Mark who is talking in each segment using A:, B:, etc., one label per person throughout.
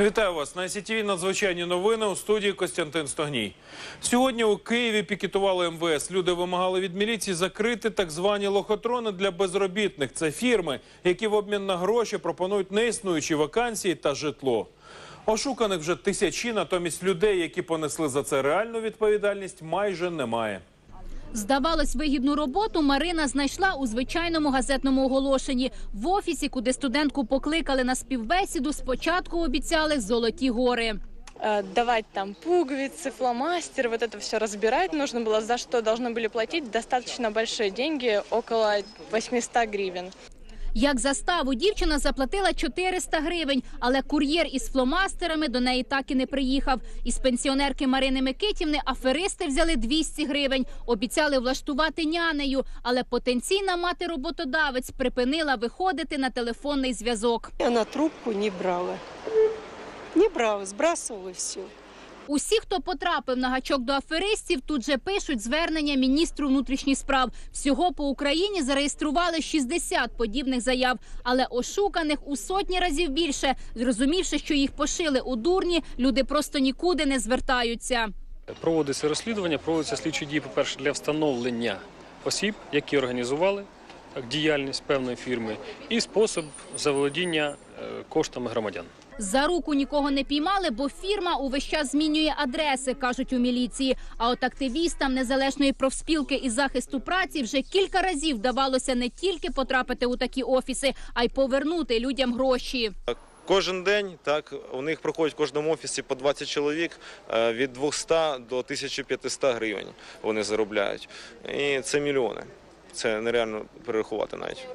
A: Вітаю вас на СІТВ надзвичайні новини у студії Костянтин Стогній. Сьогодні у Києві пікетували МВС. Люди вимагали від міліції закрити так звані лохотрони для безробітних. Це фірми, які в обмін на гроші пропонують неіснуючі вакансії та житло. Ошуканих вже тисячі, натомість людей, які понесли за це реальну відповідальність, майже немає.
B: Здавалось, вигідну роботу Марина знайшла у звичайному газетному оголошенні. В офісі, куди студентку покликали на співбесіду, спочатку обіцяли золоті гори.
C: э, давать там пуговицы, фломастер, вот это все разбирать нужно было, за что должны были платить достаточно большие деньги, около 800 гривен.
B: Як заставу дівчина заплатила 400 гривень, але кур'єр із фломастерами до неї так і не приїхав. Із пенсіонерки Марини Микитівни аферисти взяли 200 гривень, обіцяли влаштувати нянею, але потенційна мати роботодавець припинила виходити на телефонний зв'язок.
D: Она трубку не брала. Не брала, сбрасывала и все.
B: Усі, хто потрапив на гачок до аферистів, тут же пишуть звернення міністру внутрішніх справ. Всього по Україні зареєстрували 60 подібних заяв, але ошуканих у сотні разів більше. Зрозумівши, що їх пошили у дурні, люди просто нікуди не звертаються.
E: Проводиться розслідування, проводяться слідчі дії, по-перше, для встановлення осіб, які організували діяльність певної фірми, і спосіб заволодіння е, коштами громадян.
B: За руку нікого не піймали, бо фірма увесь час змінює адреси, кажуть у міліції. А от активістам незалежної профспілки і захисту праці вже кілька разів вдавалося не тільки потрапити у такі офіси, а й повернути людям гроші.
F: Кожен день так у них проходить в кожному офісі по 20 чоловік е, від 200 до 1500 гривень вони заробляють. І це мільйони. Це нереально перерахувати навіть.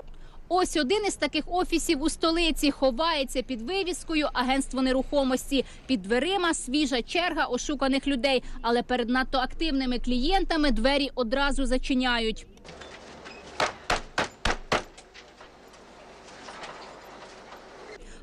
B: Ось один із таких офісів у столиці ховається під вивіскою агентство нерухомості. Під дверима свіжа черга ошуканих людей, але перед надто активними клієнтами двері одразу зачиняють.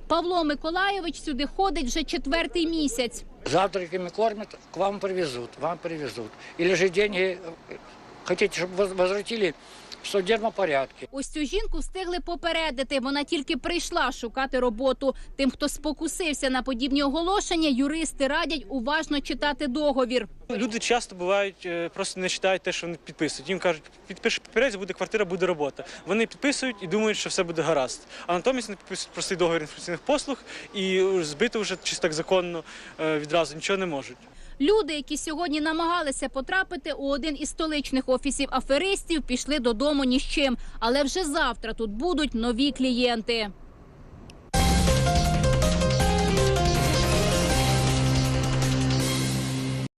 B: Павло Миколайович сюди ходить вже четвертий місяць.
G: Завтраками кормят, к вам привезут, вам привезут. Или же деньги э, хотите, чтобы воз- возвратили в судебном порядке.
B: Ось цю жінку встигли попередити. Вона тільки прийшла шукати роботу. Тим, хто спокусився на подібні оголошення, юристи радять уважно читати договір.
H: Люди часто бувають е, просто не читають те, що вони підписують. Їм кажуть, підпиши папірець, буде квартира, буде робота. Вони підписують і думають, що все буде гаразд. А натомість вони підписують простий договір інформаційних послуг і збити вже чисто так законно е, відразу нічого не можуть.
B: Люди, які сьогодні намагалися потрапити у один із столичних офісів аферистів, пішли додому ні з чим. Але вже завтра тут будуть нові клієнти.